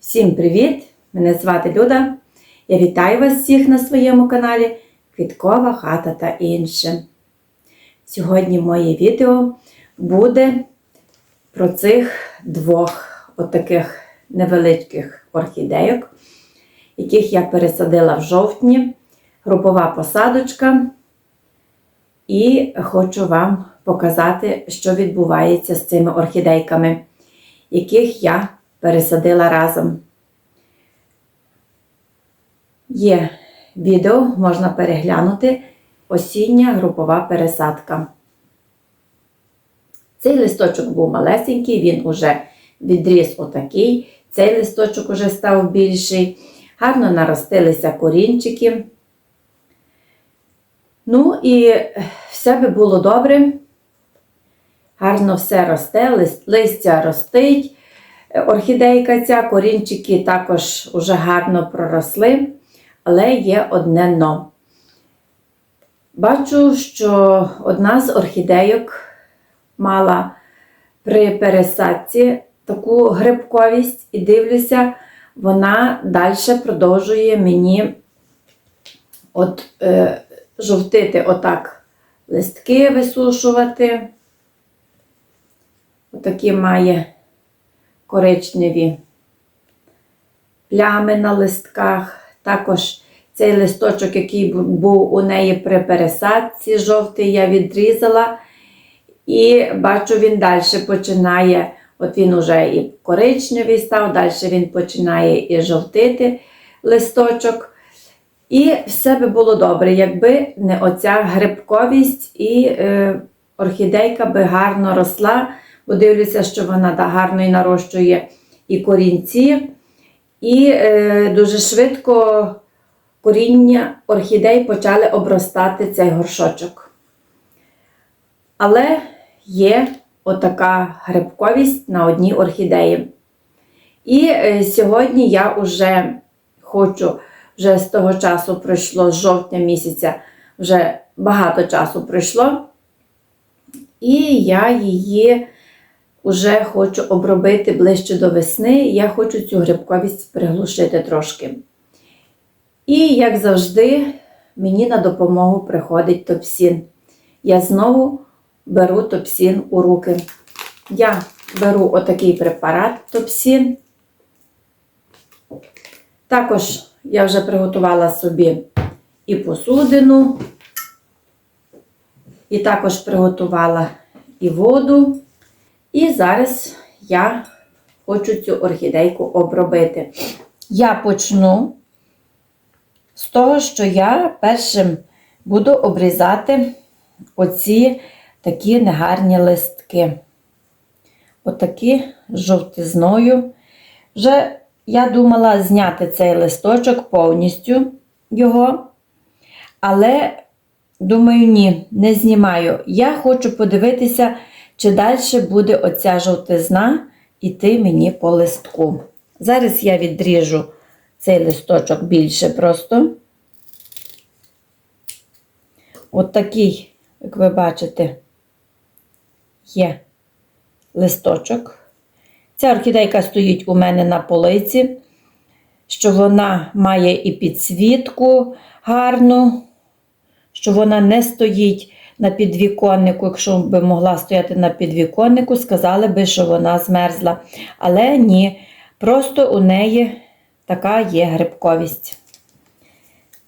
Всім привіт! Мене звати Люда. Я вітаю вас всіх на своєму каналі Квіткова хата та інше. Сьогодні моє відео буде про цих двох отаких невеличких орхідейок, яких я пересадила в жовтні, групова посадочка. І хочу вам показати, що відбувається з цими орхідейками, яких я пересадила разом. Є відео, можна переглянути осіння групова пересадка. Цей листочок був малесенький, він уже відріс отакий. Цей листочок уже став більший. Гарно наростилися корінчики. Ну і все би було добре. Гарно все росте, листя ростить. Орхідейка ця, корінчики також уже гарно проросли, але є одне но. Бачу, що одна з орхідейок мала при пересадці таку грибковість, і дивлюся, вона далі продовжує мені от, е, жовтити отак листки висушувати. Отакі має коричневі плями на листках. Також цей листочок, який був у неї при пересадці, жовтий, я відрізала. І бачу, він далі починає, от він уже і коричневий став, далі він починає і жовтити листочок. І все би було добре, якби не оця грибковість і е, орхідейка би гарно росла. Бо дивлюся, що вона гарно і нарощує і корінці, і е, дуже швидко коріння орхідей почали обростати цей горшочок. Але є отака грибковість на одній орхідеї. І е, сьогодні я вже хочу, вже з того часу пройшло, з жовтня місяця, вже багато часу пройшло, і я її Уже хочу обробити ближче до весни, я хочу цю грибковість приглушити трошки. І, як завжди, мені на допомогу приходить топсін. Я знову беру топсін у руки. Я беру отакий препарат топсін. Також я вже приготувала собі і посудину, і також приготувала і воду. І зараз я хочу цю орхідейку обробити. Я почну з того, що я першим буду обрізати оці такі негарні листки. Отакі з жовтизною. Вже я думала зняти цей листочок повністю його. Але, думаю, ні, не знімаю. Я хочу подивитися. Чи далі буде оця жовтизна йти мені по листку? Зараз я відріжу цей листочок більше просто. От такий, як ви бачите, є листочок. Ця орхідейка стоїть у мене на полиці, що вона має і підсвітку гарну, що вона не стоїть на підвіконнику, якщо би могла стояти на підвіконнику, сказали би, що вона змерзла. Але ні, просто у неї така є грибковість.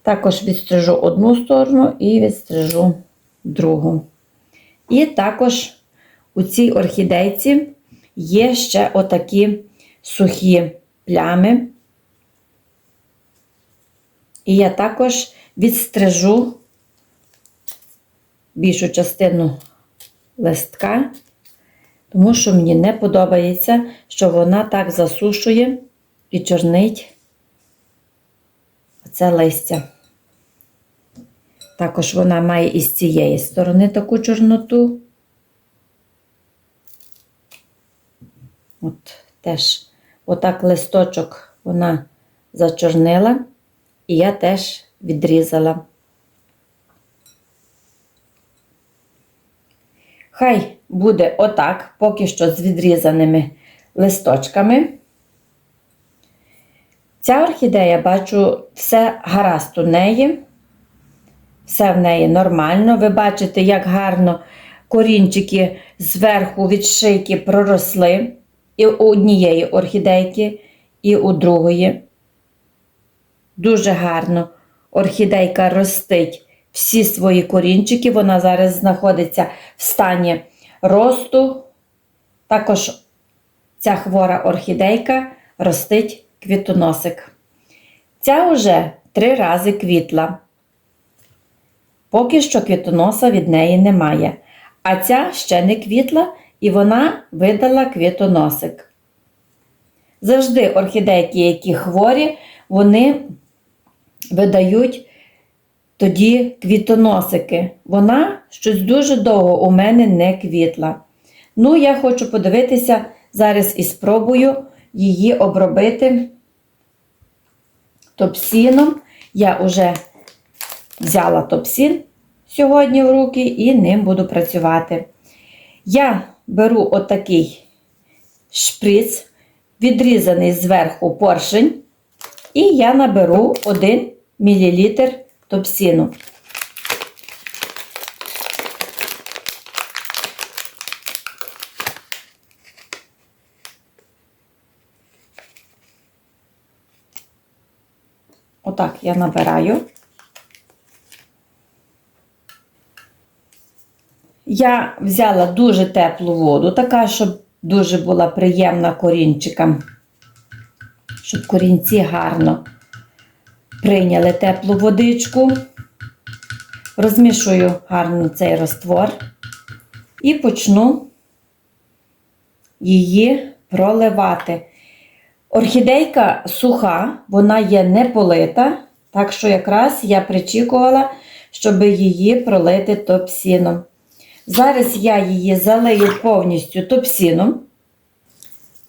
Також відстрижу одну сторону і відстрижу другу. І також у цій орхідейці є ще отакі сухі плями. І я також відстрижу більшу частину листка, тому що мені не подобається, що вона так засушує і чорнить оце листя. Також вона має із цієї сторони таку чорноту. От теж отак листочок вона зачорнила, і я теж відрізала. Хай буде отак, поки що з відрізаними листочками. Ця орхідея, бачу, все гаразд у неї. Все в неї нормально. Ви бачите, як гарно корінчики зверху від шийки проросли. І у однієї орхідейки, і у другої. Дуже гарно орхідейка ростить всі свої корінчики. Вона зараз знаходиться в стані росту. Також ця хвора орхідейка ростить квітоносик. Ця вже три рази квітла. Поки що квітоноса від неї немає. А ця ще не квітла і вона видала квітоносик. Завжди орхідейки, які хворі, вони видають тоді квітоносики. Вона щось дуже довго у мене не квітла. Ну, я хочу подивитися зараз і спробую її обробити топсіном. Я вже взяла топсін сьогодні в руки і ним буду працювати. Я беру отакий шприц, відрізаний зверху поршень, і я наберу 1 мл топсіну. Отак я набираю. Я взяла дуже теплу воду, така, щоб дуже була приємна корінчикам, щоб корінці гарно прийняли теплу водичку. Розмішую гарно цей раствор і почну її проливати. Орхідейка суха, вона є не полита, так що якраз я причікувала, щоб її пролити топсіном. Зараз я її залию повністю топсіном,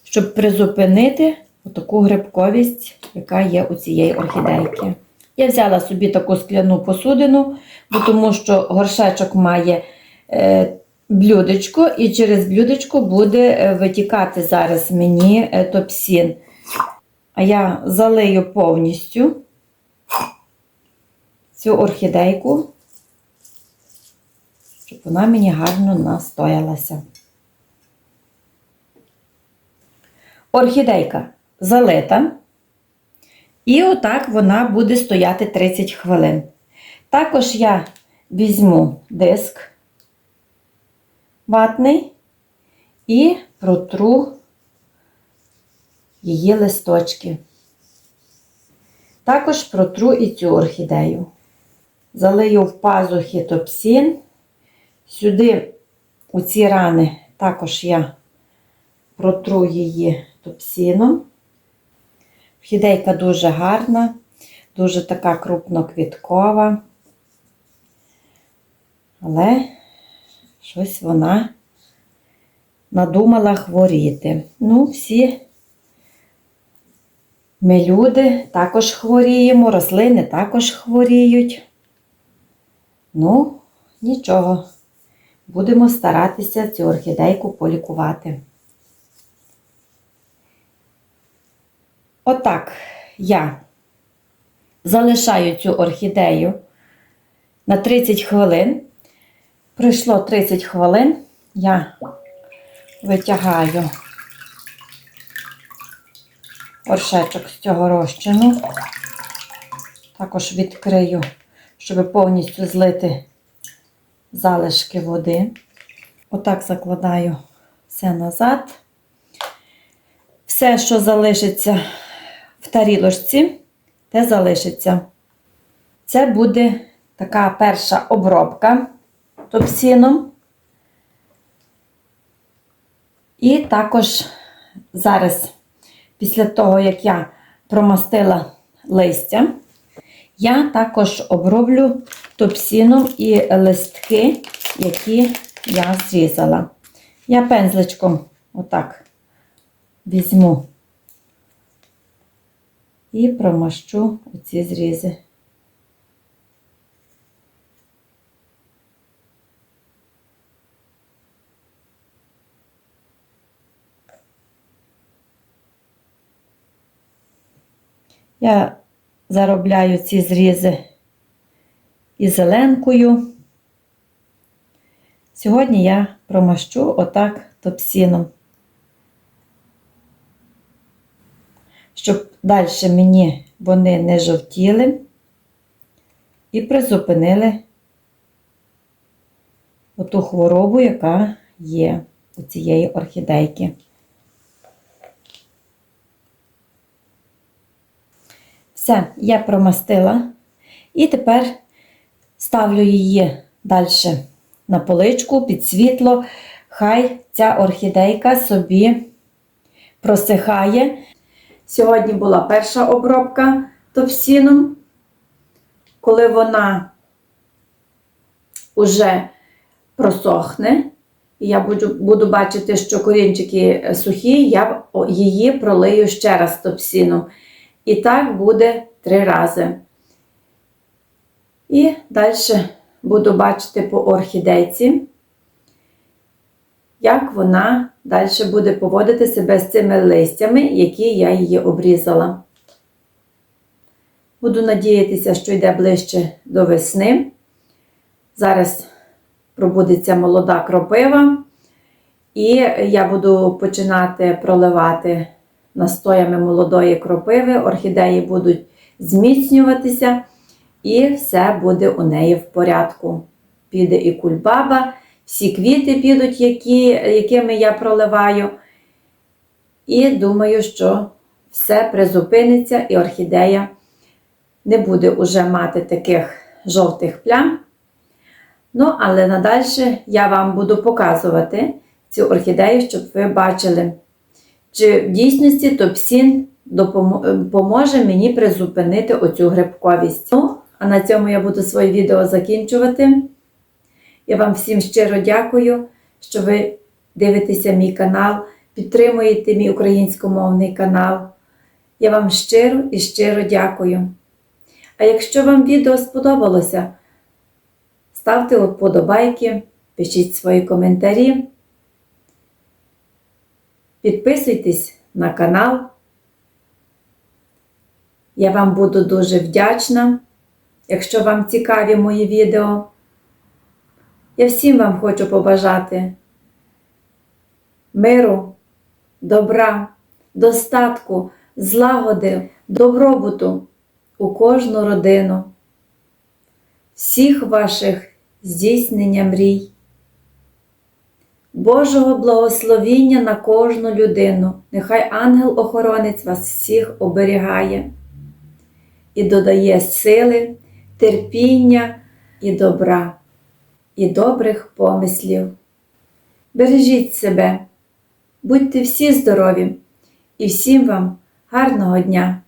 щоб призупинити таку грибковість, яка є у цієї орхідейки. Я взяла собі таку скляну посудину, бо тому що горшечок має е, блюдечко, і через блюдечко буде е, витікати зараз мені е, топсін. А я залию повністю цю орхідейку щоб вона мені гарно настоялася. Орхідейка залита. І отак вона буде стояти 30 хвилин. Також я візьму диск ватний і протру її листочки. Також протру і цю орхідею. Залию в пазухи топсін Сюди, у ці рани, також я протру її топсіном. Орхідейка дуже гарна, дуже така крупноквіткова, але щось вона надумала хворіти. Ну, всі ми люди також хворіємо, рослини також хворіють. Ну, нічого. Будемо старатися цю орхідейку полікувати. Отак я залишаю цю орхідею на 30 хвилин. Пройшло 30 хвилин, я витягаю оршечок з цього розчину, також відкрию, щоб повністю злити залишки води. Отак закладаю все назад. Все, що залишиться в тарілочці, те залишиться. Це буде така перша обробка топсіном. І також зараз, після того, як я промастила листя, я також оброблю топсіном і листки, які я зрізала. Я пензличком отак візьму і промащу оці зрізи. Я заробляю ці зрізи і зеленкою. Сьогодні я промащу отак топсіном. Щоб далі мені вони не жовтіли і призупинили оту хворобу, яка є у цієї орхідейки. Все, я промастила. І тепер ставлю її далі на поличку під світло. Хай ця орхідейка собі просихає. Сьогодні була перша обробка топсіном. Коли вона уже просохне, і я буду, буду бачити, що корінчики сухі, я її пролию ще раз топсіном. І так буде три рази. І далі буду бачити по орхідейці, як вона далі буде поводити себе з цими листями, які я її обрізала. Буду надіятися, що йде ближче до весни. Зараз пробудеться молода кропива, і я буду починати проливати настоями молодої кропиви, орхідеї будуть зміцнюватися, і все буде у неї в порядку. Піде і кульбаба, всі квіти підуть, які, якими я проливаю. І думаю, що все призупиниться, і орхідея не буде уже мати таких жовтих плям. Ну, але надалі я вам буду показувати цю орхідею, щоб ви бачили, чи в дійсності топсін допоможе мені призупинити оцю грибковість. Ну, а на цьому я буду своє відео закінчувати. Я вам всім щиро дякую, що ви дивитеся мій канал, підтримуєте мій українськомовний канал. Я вам щиро і щиро дякую. А якщо вам відео сподобалося, ставте вподобайки, пишіть свої коментарі. Підписуйтесь на канал. Я вам буду дуже вдячна, якщо вам цікаві мої відео. Я всім вам хочу побажати миру, добра, достатку, злагоди, добробуту у кожну родину, всіх ваших здійснення мрій. Божого благословіння на кожну людину. Нехай ангел-охоронець вас всіх оберігає і додає сили, терпіння і добра, і добрих помислів. Бережіть себе, будьте всі здорові і всім вам гарного дня!